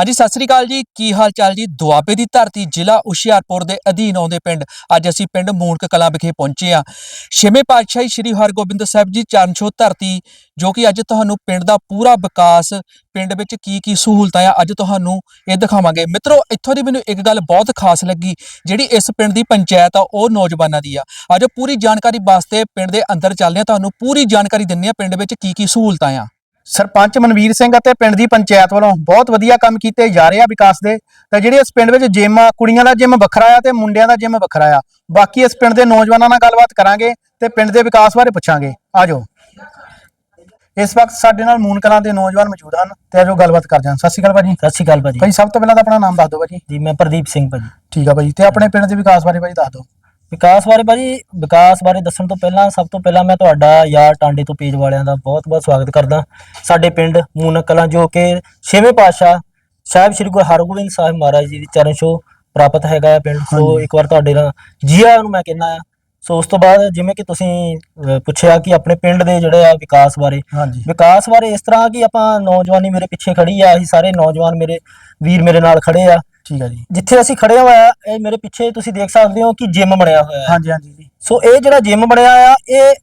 ਹਾਂਜੀ, ਸਤਿ ਸ੍ਰੀ ਅਕਾਲ ਜੀ। ਕੀ ਹਾਲ ਚਾਲ ਜੀ? ਦੁਆਬੇ ਦੀ ਧਰਤੀ ਜ਼ਿਲ੍ਹਾ ਹੁਸ਼ਿਆਰਪੁਰ ਦੇ ਅਧੀਨ ਆਉਂਦੇ ਪਿੰਡ। ਅੱਜ ਅਸੀਂ ਪਿੰਡ ਮੂਣਕ ਕਲਾਂ ਵਿਖੇ ਪਹੁੰਚੇ ਆ ਛੇਵੇਂ ਪਾਤਸ਼ਾਹੀ ਸ੍ਰੀ ਹਰਗੋਬਿੰਦ ਸਾਹਿਬ ਜੀ ਚਰਨ ਛੋਹ ਧਰਤੀ, ਜੋ ਕਿ ਅੱਜ ਤੁਹਾਨੂੰ ਪਿੰਡ ਦਾ ਪੂਰਾ ਵਿਕਾਸ, ਪਿੰਡ ਵਿੱਚ ਕੀ ਕੀ ਸਹੂਲਤਾਂ ਆ, ਅੱਜ ਤੁਹਾਨੂੰ ਇਹ ਦਿਖਾਵਾਂਗੇ। ਮਿੱਤਰੋ, ਇੱਥੋਂ ਦੀ ਮੈਨੂੰ ਇੱਕ ਗੱਲ ਬਹੁਤ ਖਾਸ ਲੱਗੀ, ਜਿਹੜੀ ਇਸ ਪਿੰਡ ਦੀ ਪੰਚਾਇਤ ਆ, ਉਹ ਨੌਜਵਾਨਾਂ ਦੀ ਆ। ਅੱਜ ਪੂਰੀ ਜਾਣਕਾਰੀ ਵਾਸਤੇ ਪਿੰਡ ਦੇ ਅੰਦਰ ਚੱਲਦੇ ਆ ਤੁਹਾਨੂੰ ਪੂਰੀ ਜਾਣਕਾਰੀ ਦਿੰਨੇ ਆ ਪਿੰਡ ਵਿੱਚ ਕੀ ਕੀ ਸਹੂਲਤਾਂ ਆ। ਸਰਪੰਚ ਮਨਵੀਰ ਸਿੰਘ ਅਤੇ ਪਿੰਡ ਦੀ ਪੰਚਾਇਤ ਵੱਲੋਂ ਬਹੁਤ ਵਧੀਆ ਕੰਮ ਕੀਤੇ ਜਾ ਰਹੇ ਆ ਵਿਕਾਸ ਦੇ। ਤੇ ਜਿਹੜੇ ਇਸ ਪਿੰਡ ਵਿੱਚ ਜਿਮ ਆ ਕੁੜੀਆਂ ਦਾ ਜਿਮ ਵੱਖਰਾ ਆ ਤੇ ਮੁੰਡਿਆਂ ਦਾ ਜਿਮ ਵੱਖਰਾ ਆ। ਬਾਕੀ ਇਸ ਪਿੰਡ ਦੇ ਨੌਜਵਾਨਾਂ ਨਾਲ ਗੱਲਬਾਤ ਕਰਾਂਗੇ ਤੇ ਪਿੰਡ ਦੇ ਵਿਕਾਸ ਬਾਰੇ ਪੁੱਛਾਂਗੇ। ਆਜੋ। ਇਸ ਵਕਤ ਸਾਡੇ ਨਾਲ ਮੂਨ ਕਲਾਂ ਦੇ ਨੌਜਵਾਨ ਮੌਜੂਦ ਹਨ ਤੇ ਆਜੋ ਗੱਲਬਾਤ ਕਰ ਜਾਂ ਸਤਿ ਸ਼੍ਰੀ ਅਕਾਲ ਭਾਜੀ। ਸਤਿ ਸ਼੍ਰੀ ਅਕਾਲ ਭਾਜੀ। ਭਾਈ ਸਭ ਤੋਂ ਪਹਿਲਾਂ ਤਾਂ ਆਪਣਾ ਨਾਮ ਦੱਸ ਦਿਓ ਭਾਜੀ। ਜੀ ਮੈਂ ਪ੍ਰਦੀਪ ਸਿੰਘ ਭਾਜੀ। ਠੀਕ ਆ ਭਾਜੀ ਤੇ ਆਪਣੇ ਪਿੰਡ ਦੇ ਵਿਕਾਸ ਬਾਰੇ ਭਾਜੀ ਦੱਸ ਦਿਓ। ਵਿਕਾਸ ਬਾਰੇ ਭਾਜੀ ਵਿਕਾਸ ਬਾਰੇ ਦੱਸਣ ਤੋਂ ਪਹਿਲਾਂ ਸਭ ਤੋਂ ਪਹਿਲਾਂ ਮੈਂ ਤੁਹਾਡਾ ਯਾਰ ਟਾਂਡੇ ਤੋਂ ਪੇਜ ਵਾਲਿਆਂ ਦਾ ਬਹੁਤ-ਬਹੁਤ ਸਵਾਗਤ ਕਰਦਾ। ਸਾਡੇ ਪਿੰਡ ਮੂਨਕ ਕਲਾਂ ਜੋ ਕਿ ਛੇਵੇਂ ਪਾਤਸ਼ਾਹ ਸਾਹਿਬ ਸ੍ਰੀ ਗੁਰੂ ਹਰਗੋਬਿੰਦ ਸਾਹਿਬ ਮਹਾਰਾਜ ਜੀ ਦੀ ਚਰਨ ਛੋਹ ਪ੍ਰਾਪਤ ਹੈਗਾ ਹੈ ਪਿੰਡ। ਸੋ। ਇੱਕ ਵਾਰ ਤੁਹਾਡੇ ਨਾਲ ਜੀ ਆਇਆਂ ਨੂੰ ਮੈਂ ਕਹਿੰਦਾ ਆ ਸੋ ਉਸ ਤੋਂ ਬਾਅਦ ਜਿਵੇਂ ਕਿ ਤੁਸੀਂ ਅਹ, ਪੁੱਛਿਆ ਕਿ ਆਪਣੇ ਪਿੰਡ ਦੇ ਜਿਹੜੇ ਆ ਵਿਕਾਸ ਬਾਰੇ। ਹਾਂਜੀ। ਵਿਕਾਸ ਬਾਰੇ ਇਸ ਤਰ੍ਹਾਂ ਕਿ ਆਪਾਂ ਨੌਜਵਾਨੀ ਮੇਰੇ ਪਿੱਛੇ ਖੜੀ ਆ ਅਸੀਂ ਸਾਰੇ ਨੌਜਵਾਨ ਮੇਰੇ ਵੀਰ ਮੇਰੇ ਨਾਲ ਖੜੇ ਆ। ਠੀਕ ਆ ਜੀ। ਜਿੱਥੇ ਅਸੀਂ ਖੜੇ ਹੋਇਆ ਇਹ ਮੇਰੇ ਪਿੱਛੇ ਤੁਸੀਂ ਦੇਖ ਸਕਦੇ ਹੋ ਕਿ ਜਿਮ ਬਣਿਆ ਹੋਇਆ ਹੈ। ਹਾਂਜੀ ਹਾਂਜੀ ਜੀ। ਸੋ ਇਹ ਜਿਹੜਾ ਜਿਮ ਬਣਿਆ ਆ ਇਹ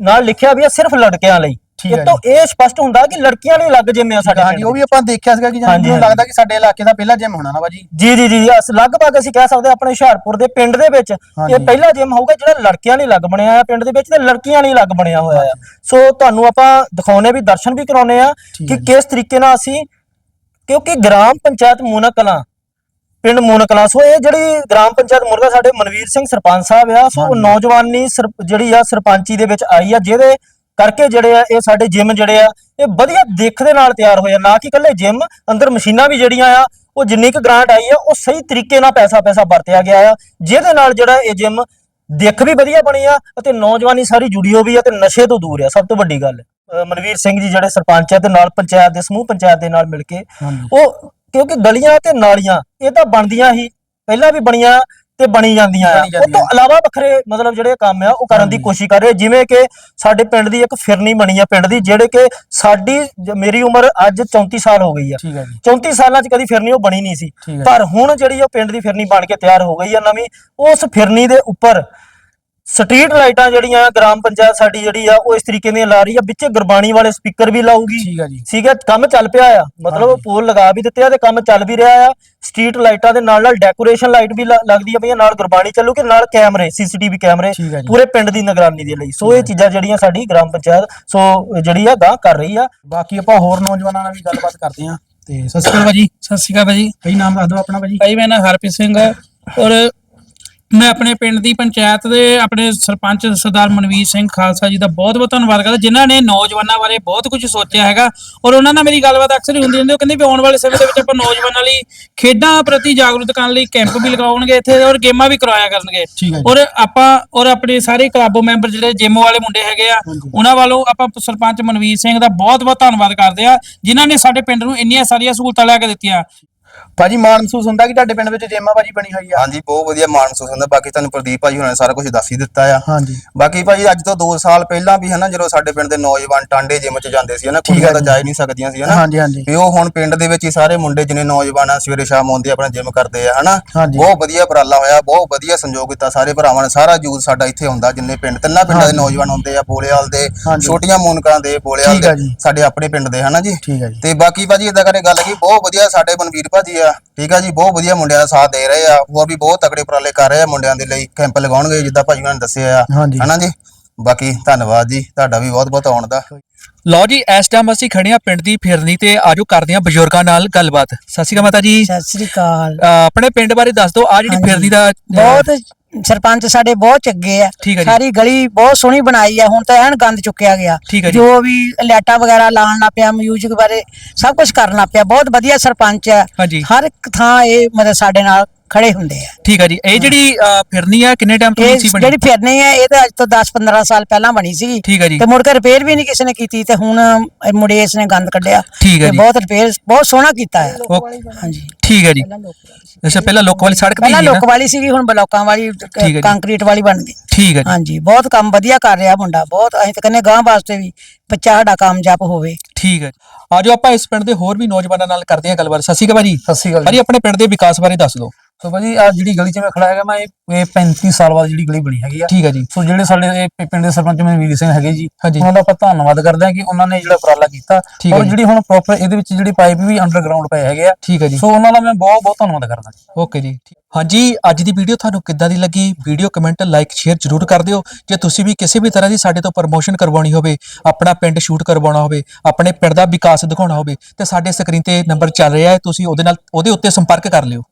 ਨਾਲ ਲਿਖਿਆ ਵੀ ਆ ਸਿਰਫ ਲੜਕਿਆਂ ਲਈ। ਇਹ ਹੈ ਤੋਂ ਇਹ ਸਪਸ਼ਟ ਹੁੰਦਾ ਕਿ ਲੜਕੀਆਂ ਲਈ ਲੱਗ ਜਿਮ ਆ ਸਾਡੇ ਹਾਂਜੀ ਉਹ ਵੀ ਆਪਾਂ ਦੇਖਿਆ ਸੀਗਾ ਕਿ ਮੈਨੂੰ ਲੱਗਦਾ ਕਿ ਸਾਡੇ ਇਲਾਕੇ ਦਾ ਪਹਿਲਾ ਜਿਮ ਹੋਣਾ ਨਾ ਭਾਜੀ ਜੀ ਜੀ ਜੀ ਅਸ ਲਗਭਗ ਅਸੀਂ ਕਹਿ ਸਕਦੇ ਹਾਂ ਆਪਣੇ ਹੁਸ਼ਿਆਰਪੁਰ ਦੇ ਪਿੰਡ ਦੇ ਵਿੱਚ। ਇਹ ਪਹਿਲਾ ਜਿਮ ਹੋਊਗਾ ਜਿਹੜਾ ਲੜਕਿਆਂ ਲਈ ਲੱਗ ਬਣਿਆ ਆ ਪਿੰਡ ਦੇ ਵਿੱਚ ਤੇ ਲੜਕੀਆਂ ਲਈ ਲੱਗ ਬਣਿਆ ਹੋਇਆ ਆ। ਸੋ ਤੁਹਾਨੂੰ ਆਪਾਂ ਦਿਖਾਉਨੇ ਵੀ ਦਰਸ਼ਨ ਵੀ ਕਰਾਉਨੇ ਆ ਕਿ ਹੈ। ਕਿਸ ਤਰੀਕੇ ਨਾਲ ਅਸੀਂ ਕਿਉਂਕਿ ਗ੍ਰਾਮ ਪੰਚਾਇਤ ਮੂਨਕ ਕਲਾਂ ਪਿੰਡ ਮੂਨਕ ਕਲਾਂ ਸੋ ਇਹ ਜਿਹੜੀ ਗ੍ਰਾਮ ਪੰਚਾਇਤ ਮੁਰਗਾ ਸਾਡੇ ਮਨਵੀਰ ਸਿੰਘ ਸਰਪੰਚ ਸਾਹਿਬ ਆ। ਸੋ। ਨੌਜਵਾਨੀ ਜਿਹੜੀ ਆ ਸਰਪੰਚੀ ਦੇ ਵਿੱਚ ਆਈ ਆ ਜਿਹਦੇ ਕਰਕੇ ਜਿਹੜੇ ਆ ਇਹ ਸਾਡੇ ਜਿਮ ਜਿਹੜੇ ਆ ਇਹ ਵਧੀਆ ਦਿੱਖ ਦੇ ਨਾਲ ਤਿਆਰ ਹੋਏ ਆ। ਨਾ ਕਿ ਇਕੱਲੇ ਜਿਮ ਅੰਦਰ ਮਸ਼ੀਨਾਂ ਵੀ ਜਿਹੜੀਆਂ ਆ ਉਹ ਜਿੰਨੀ ਕੁ ਗ੍ਰਾਂਟ ਆਈ ਆ ਉਹ ਸਹੀ ਤਰੀਕੇ ਨਾਲ ਪੈਸਾ ਪੈਸਾ ਵਰਤਿਆ ਗਿਆ ਆ। ਜਿਹਦੇ ਨਾਲ ਜਿਹੜਾ ਇਹ ਜਿਮ ਦਿੱਖ ਵੀ ਵਧੀਆ ਬਣੀ ਆ ਅਤੇ ਨੌਜਵਾਨੀ ਸਾਰੀ ਜੁੜੀ ਹੋ ਵੀ ਆ ਤੇ ਨਸ਼ੇ ਤੋਂ ਦੂਰ ਆ। ਸਭ ਤੋਂ ਵੱਡੀ ਗੱਲ ਮਨਵੀਰ ਸਿੰਘ ਜੀ ਜਿਹੜੇ ਸਰਪੰਚ ਆ ਤੇ ਨਾਲ ਪੰਚਾਇਤ ਦੇ ਸਮੂਹ ਪੰਚਾਇਤ ਦੇ ਨਾਲ ਮਿਲ ਕੇ ਉਹ ਕਿਉਂਕਿ ਗਲੀਆਂ ਤੇ ਨਾਲੀਆਂ ਇਹ ਤਾਂ ਬਣਦੀਆਂ ਹੀ ਪਹਿਲਾਂ ਵੀ ਬਣੀਆਂ ਤੇ ਬਣੀ ਜਾਂਦੀਆਂ ਆ। ਬਣੀ ਉਹ ਤੋਂ। ਇਲਾਵਾ ਵੱਖਰੇ ਮਤਲਬ ਜਿਹੜੇ ਕੰਮ ਆ ਉਹ ਕਰਨ ਦੀ ਹਾਂਜੀ। ਕੋਸ਼ਿਸ਼ ਕਰ ਰਹੇ। ਜਿਵੇਂ ਕਿ ਸਾਡੇ ਪਿੰਡ ਦੀ ਇੱਕ ਫਿਰਨੀ ਬਣੀ ਆ ਪਿੰਡ ਦੀ ਜਿਹੜੇ ਕਿ ਸਾਡੀ ਜ- ਮੇਰੀ ਉਮਰ ਅੱਜ 34 ਸਾਲ ਹੋ ਗਈ ਆ। ਠੀਕ ਆ ਜੀ। 34 ਸਾਲਾਂ 'ਚ ਕਦੀ ਫਿਰਨੀ ਉਹ ਬਣੀ ਨਹੀਂ ਸੀ। ਠੀਕ ਹੈ ਪਰ ਹੁਣ ਜਿਹੜੀ ਉਹ ਪਿੰਡ ਦੀ ਫਿਰਨੀ ਬਣ ਕੇ ਤਿਆਰ ਹੋ ਗਈ ਆ ਨਵੀਂ ਉਸ ਫਿਰਨੀ ਦੇ ਉੱਪਰ ਸਟਰੀਟ ਲਾਈਟਾਂ ਜਿਹੜੀਆਂ ਆ, ਗ੍ਰਾਮ ਪੰਚਾਇਤ ਸਾਡੀ ਜਿਹੜੀ ਆ ਉਹ ਇਸ ਤਰੀਕੇ ਦੀਆਂ ਲਾ ਰਹੀ ਆ ਵਿੱਚੇ ਗੁਰਬਾਣੀ ਵਾਲੇ ਸਪੀਕਰ ਵੀ ਲਾਊਗੀ। ਠੀਕ ਆ ਜੀ। ਠੀਕ ਹੈ ਕੰਮ ਚੱਲ ਪਿਆ ਆ। ਮਤਲਬ। ਪੋਲ ਲਗਾ ਵੀ ਦਿੱਤੇ ਆ ਤੇ ਕੰਮ ਚੱਲ ਵੀ ਰਿਹਾ ਆ। ਸਟਰੀਟ ਲਾਈਟਾਂ ਦੇ ਨਾਲ ਨਾਲ ਡੈਕੋਰੇਸ਼ਨ ਲਾਈਟ ਵੀ ਲੱਗਦੀ ਆ ਪਈਆਂ ਨਾਲ ਗੁਰਬਾਣੀ ਚੱਲੂਗੀ ਨਾਲ ਕੈਮਰੇ ਸੀਸੀਟੀਵੀ ਕੈਮਰੇ। ਪੂਰੇ ਪਿੰਡ ਦੀ ਨਿਗਰਾਨੀ ਦੇ ਲਈ। ਸੋ ਇਹ ਚੀਜ਼ਾਂ ਜਿਹੜੀਆਂ ਸਾਡੀ ਗ੍ਰਾਮ ਪੰਚਾਇਤ ਸੋ ਜਿਹੜੀ ਆ ਗਾਂ ਕਰ ਰਹੀ ਆ। ਬਾਕੀ ਆਪਾਂ ਹੋਰ ਨੌਜਵਾਨਾਂ ਨਾਲ ਵੀ ਗੱਲਬਾਤ ਕਰਦੇ ਹਾਂ। ਤੇ ਸਤਿ ਸ਼੍ਰੀ ਅਕਾਲ ਭਾਜੀ ਸਤਿ ਸ਼੍ਰੀ ਅਕਾਲ ਭਾਜੀ ਭਾਈ ਨਾਮ ਦੱਸ ਦਿਓ ਆਪਣਾ ਭਾਜੀ ਭਾਈ ਮੇਰਾ ਨਾਮ ਹਰਪ੍ਰੀਤ ਸਿੰਘ ਹੈ ਔਰ ਮੈਂ ਆਪਣੇ ਪਿੰਡ ਦੀ ਪੰਚਾਇਤ ਦੇ ਆਪਣੇ ਸਰਪੰਚ ਸਰਦਾਰ ਮਨਵੀਰ ਸਿੰਘ ਖਾਲਸਾ ਜੀ ਦਾ ਬਹੁਤ ਬਹੁਤ ਧੰਨਵਾਦ ਕਰਦਾ ਜਿਨ੍ਹਾਂ ਨੇ ਨੌਜਵਾਨਾਂ ਬਾਰੇ ਬਹੁਤ ਕੁਝ ਸੋਚਿਆ ਹੈਗਾ ਔਰ ਉਹਨਾਂ ਨਾਲ ਮੇਰੀ ਗੱਲਬਾਤ ਅਕਸਰ ਹੀ ਹੁੰਦੀ ਰਹਿੰਦੀ ਉਹ ਕਹਿੰਦੇ ਵੀ ਆਉਣ ਵਾਲੇ ਸਮੇਂ ਦੇ ਵਿੱਚ ਆਪਾਂ ਨੌਜਵਾਨਾਂ ਲਈ ਖੇਡਾਂ ਪ੍ਰਤੀ ਜਾਗਰੂਕ ਕਰਨ ਲਈ ਕੈਂਪ ਵੀ ਲਗਾਉਣਗੇ ਇੱਥੇ ਔਰ ਗੇਮਾਂ ਵੀ ਕਰਵਾਇਆ ਕਰਨਗੇ। ਔਰ ਆਪਾਂ ਔਰ ਆਪਣੇ ਸਾਰੇ ਕਲੱਬ ਮੈਂਬਰ ਜਿਹੜੇ ਜਿਮ ਵਾਲੇ ਮੁੰਡੇ ਹੈਗੇ ਆ। ਉਹਨਾਂ ਵੱਲੋਂ ਆਪਾਂ ਸਰਪੰਚ ਮਨਵੀਰ ਸਿੰਘ ਦਾ ਬਹੁਤ ਬਹੁਤ ਧੰਨਵਾਦ ਕਰਦੇ ਆ ਜਿਨ੍ਹਾਂ ਨੇ ਸਾਡੇ ਪਿੰਡ ਨੂੰ ਇੰਨੀਆਂ ਸਾਰੀਆਂ ਸਹੂਲਤਾਂ ਲੈ ਕੇ ਦਿੱਤੀਆਂ ਭਾਜੀ ਮਾਣ ਮਹਿਸੂਸ ਹੁੰਦਾ ਕਿ ਤੁਹਾਡੇ ਪਿੰਡ ਵਿੱਚ ਜਿੰਮਾ ਭਾਜੀ ਬਣੀ ਹੋਈ ਆ ਹਾਂਜੀ ਬਹੁਤ ਵਧੀਆ ਮਾਣ ਮਹਿਸੂਸ ਹੁੰਦਾ ਬਾਕੀ ਤੁਹਾਨੂੰ ਪ੍ਰਦੀਪ ਭਾਜੀ ਹੁਣਾਂ ਨੇ ਸਾਰਾ ਕੁਝ ਦੱਸ ਹੀ ਦਿੱਤਾ ਆ ਹਾਂਜੀ ਬਾਕੀ ਭਾਜੀ ਅੱਜ ਤੋਂ 2 ਸਾਲ ਪਹਿਲਾਂ ਵੀ ਹਨਾ ਜਦੋਂ ਸਾਡੇ ਪਿੰਡ ਦੇ ਨੌਜਵਾਨ ਟਾਂਡੇ ਜਿਮ ਚ ਜਾਂਦੇ ਸੀ ਹਨਾ ਕੁੜੀਆਂ ਤਾਂ ਜੀ। ਹੀ ਨਹੀਂ ਸਕਦੀਆਂ ਸੀ ਹਨਾ ਹਾਂਜੀ ਹਾਂਜੀ ਵੀ ਉਹ ਹੁਣ ਪਿੰਡ ਦੇ ਵਿੱਚ ਹੀ ਸਾਰੇ ਮੁੰਡੇ ਜਿਨੇ ਨੌਜਵਾਨ ਆ ਸਵੇਰੇ ਸ਼ਾਮ ਆਉਂਦੇ ਆਪਣਾ ਜਿਮ ਕਰਦੇ ਆ ਹਨਾ। ਬਹੁਤ ਵਧੀਆ ਉਪਰਾਲਾ ਹੋਇਆ ਬਹੁਤ ਵਧੀਆ ਸੰਯੋਗ ਕੀਤਾ ਸਾਰੇ ਭਰਾਵਾਂ ਨੇ ਸਾਰਾ ਯੂਥ ਸਾਡਾ ਇੱਥੇ ਆਉਂਦਾ ਜਿੰਨੇ ਪਿੰਡ ਤਿੰਨਾਂ ਪਿੰਡਾਂ ਦੇ। ਨੌਜਵਾਨ ਆਉਂਦੇ ਆ ਬੋਲੇਵਾਲ ਦੇ। ਛੋਟੀਆਂ ਮੂਨਕਾਂ ਦੇ ਬੋਲੇਵਾਲ ਦੇ। ਸਾਡੇ ਆਪਣੇ ਪਿੰਡ ਦੇ ਹਨਾ ਜੀ ਠੀਕ ਹੈ ਜੀ ਤੇ ਬਾਕੀ ਭਾਜੀ ਇਦਾਂ ਕਰੇ ਗੱਲ ਕੀ ਬਹੁਤ ਵਧੀਆ ਸਾਡੇ ਮਨਵੀਰ ਭਾਜੀ ਆ। ਠੀਕ ਆ ਜੀ ਬਹੁਤ ਵਧੀਆ ਮੁੰਡਿਆਂ ਦਾ ਸਾਥ ਦੇ ਰਹੇ ਆ। ਹੋਰ ਵੀ ਬਹੁਤ ਤਕੜੇ ਉਪਰਾਲੇ ਕਰ ਰਹੇ ਆ ਮੁੰਡਿਆਂ ਦੇ ਲਈ। ਕੈਂਪ ਲਗਾਉਣਗੇ ਜਿੱਦਾਂ ਭਾਜੀ ਉਹਨਾਂ ਨੇ ਦੱਸਿਆ ਆ। ਹਾਂਜੀ। ਹਨਾ ਜੀ? ਬਾਕੀ ਧੰਨਵਾਦ ਜੀ ਤੁਹਾਡਾ ਵੀ ਬਹੁਤ ਬਹੁਤ ਆਉਣ ਦਾ ਲਓ ਜੀ ਇਸ ਟਾਈਮ ਅਸੀਂ ਖੜੇ ਆ ਪਿੰਡ ਦੀ ਫਿਰਨੀ ਤੇ ਆਜੋ ਕਰਦੇ ਆ ਬਜ਼ੁਰਗਾਂ ਨਾਲ ਗੱਲਬਾਤ ਸਤਿ ਸ਼੍ਰੀ ਅਕਾਲ ਮਾਤਾ ਜੀ ਸਤਿ ਸ੍ਰੀ ਅਕਾਲ ਆਪਣੇ ਪਿੰਡ ਬਾਰੇ ਦੱਸ ਦਿਓ ਆ ਜਿਹੜੀ ਹਾਂਜੀ। ਫਿਰਨੀ ਦਾ ਬਹੁਤ ਸਰਪੰਚ ਸਾਡੇ ਬਹੁਤ ਚੰਗੇ ਆ ਠੀਕ ਹੈ ਜੀ। ਸਾਰੀ ਗਲੀ ਬਹੁਤ ਸੋਹਣੀ ਬਣਾਈ ਆ ਹੁਣ ਤਾਂ ਐਨ ਗੰਦ ਚੁੱਕਿਆ ਗਿਆ ਠੀਕ ਹੈ ਜੀ। ਜੋ ਵੀ ਲਾਈਟਾਂ ਵਗੈਰਾ ਲਾਉਣ ਲੱਗ ਪਿਆ ਮਿਊਜ਼ਿਕ ਬਾਰੇ ਸਭ ਕੁਝ ਕਰਨ ਲੱਗ ਪਿਆ ਬਹੁਤ ਵਧੀਆ ਸਰਪੰਚ ਆ ਹਾਂਜੀ। ਹਰ ਇੱਕ ਥਾਂ ਇਹ ਮਤਲਬ ਸਾਡੇ ਨਾਲ ਖੜੇ ਹੁੰਦੇ ਆ। ਠੀਕ ਹੈ ਜੀ। ਇਹ ਜਿਹੜੀ ਅ, ਫਿਰਨੀ ਆ ਕਿੰਨੇ ਟਾਈਮ ਤੋਂ ਇਹ ਸੀ ਬਣੀ? ਜਿਹੜੀ ਫਿਰਨੀ ਹੈ ਇਹ ਤਾਂ ਅੱਜ ਤੋਂ 10 15 ਸਾਲ ਪਹਿਲਾਂ ਬਣੀ ਸੀ ਠੀਕ ਹੈ ਜੀ। ਤੇ ਮੁੜ ਕੇ ਰਿਪੇਅਰ ਵੀ ਨਹੀਂ ਕਿਸੇ ਨੇ ਕੀਤੀ ਤੇ ਹੁਣ ਇਹ ਮੁੰਡੇ ਇਸ ਨੇ ਗੰਦ ਕੱਢਿਆ। ਠੀਕ ਤੇ ਜੀ। ਬਹੁਤ ਰਿਪੇਅਰ ਬਹੁਤ ਸੋਹਣਾ ਕੀਤਾ ਹੈ ਓਕ- ਹਾਂਜੀ। ਠੀਕ ਹੈ ਜੀ। ਅੱਛਾ ਪਹਿਲਾਂ ਲੋਕ ਵਾਲੀ ਸੜਕ ਤੇ ਪਹਿਲਾਂ ਲੋਕ ਵਾਲੀ ਸੀਗੀ ਹੁਣ ਬਲੋਕਾਂ ਵਾਲੀ ਹੈ ਜੀ। ਕੰਕਰੀਟ ਵਾਲੀ ਬਣ ਗਈ। ਠੀਕ ਹੈ ਜੀ। ਹਾਂਜੀ ਬਹੁਤ ਕੰਮ ਵਧੀਆ ਕਰ ਰਿਹਾ ਮੁੰਡਾ ਬਹੁਤ ਅਸੀਂ ਤਾਂ ਕਹਿੰਦੇ ਗਾਂ ਵਾਸਤੇ ਵੀ ਬੱਚਾ ਸਾਡਾ ਕਾਮਯਾਬ ਹੋਵੇ। ਠੀਕ ਹੈ ਜੀ। ਆਜੋ ਆਪਾਂ ਇਸ ਪਿੰਡ ਦੇ ਹੋਰ ਵੀ ਨੌਜਵਾਨਾਂ ਨਾਲ ਕਰਦੇ ਹਾਂ ਗੱਲਬਾਤ। ਸਤਿ ਸ਼੍ਰੀ ਅਕਾਲ ਭਾਜੀ। ਸਤਿ ਸ਼੍ਰੀ ਅਕਾਲ ਭਾਜੀ ਆਪਣੇ ਪਿੰਡ ਦੇ ਵਿਕਾਸ ਬਾਰੇ ਦੱਸ ਦਿਓ। ਸੋ ਭਾਜੀ ਆ ਜਿਹੜੀ ਗਲੀ 'ਚ ਮੈਂ ਖੜਾ ਹੈਗਾ ਮੈਂ ਇਹ ਇਹ 35 ਸਾਲ ਬਾਅਦ ਜਿਹੜੀ ਗਲੀ ਬਣੀ ਹੈਗੀ ਆ। ਠੀਕ ਹੈ ਜੀ। ਸੋ ਜਿਹੜੇ ਸਾਡੇ ਇਹ ਪਿੰਡ ਦੇ ਸਰਪੰਚ ਮਨਵੀਰ ਸਿੰਘ ਹੈਗੇ ਜੀ। ਉਹਨਾਂ ਦਾ ਆਪਾਂ ਧੰਨਵਾਦ ਕਰਦੇ ਹਾਂ ਕਿ ਉਹਨਾਂ ਨੇ ਜਿਹੜਾ ਉਪਰਾਲਾ ਕੀਤਾ। ਔਰ। ਜਿਹੜੀ ਹੁਣ ਪ੍ਰੋਪਰ ਇਹਦੇ ਵਿੱਚ ਜਿਹੜੀ ਪਾਈਪ ਵੀ ਅੰਡਰਗਰਾਉਂਡ ਪਏ ਹੈਗੇ ਆ। ਠੀਕ ਹੈ ਜੀ। ਸੋ ਉਹਨਾਂ ਦਾ ਮੈਂ ਬਹੁਤ ਬਹੁਤ ਧੰਨਵਾਦ ਕਰਦਾ ਓਕੇ ਜੀ। ਹਾਂਜੀ ਅੱਜ ਦੀ ਵੀਡੀਓ ਤੁਹਾਨੂੰ ਕਿੱਦਾਂ ਦੀ ਲੱਗੀ? ਵੀਡੀਓ ਕਮੈਂਟ ਲਾਈਕ ਸ਼ੇਅਰ ਜਰੂਰ ਕਰ ਦਿਓ। ਜੇ ਤੁਸੀਂ ਵੀ ਕਿਸੇ ਵੀ ਤਰ੍ਹਾਂ ਦੀ ਸਾਡੇ ਤੋਂ ਪ੍ਰਮੋਸ਼ਨ ਕਰਵਾਉਣੀ ਹੋਵੇ ਆਪਣਾ ਪਿੰਡ ਸ਼ੂਟ ਕਰਵਾਉਣਾ ਹੋਵੇ ਆਪਣੇ ਪਿੰਡ ਦਾ ਵਿਕਾਸ ਦਿਖਾਉਣਾ ਹੋਵੇ ਤੇ ਸਾਡੇ ਸਕਰੀਨ ਤੇ ਨੰਬਰ ਚੱਲ ਰਿਹਾ ਹੈ ਤੁਸੀਂ ਉਹਦੇ ਨਾਲ ਉਹਦੇ ਉੱਤੇ ਸੰਪਰਕ ਕਰ ਲਿਓ।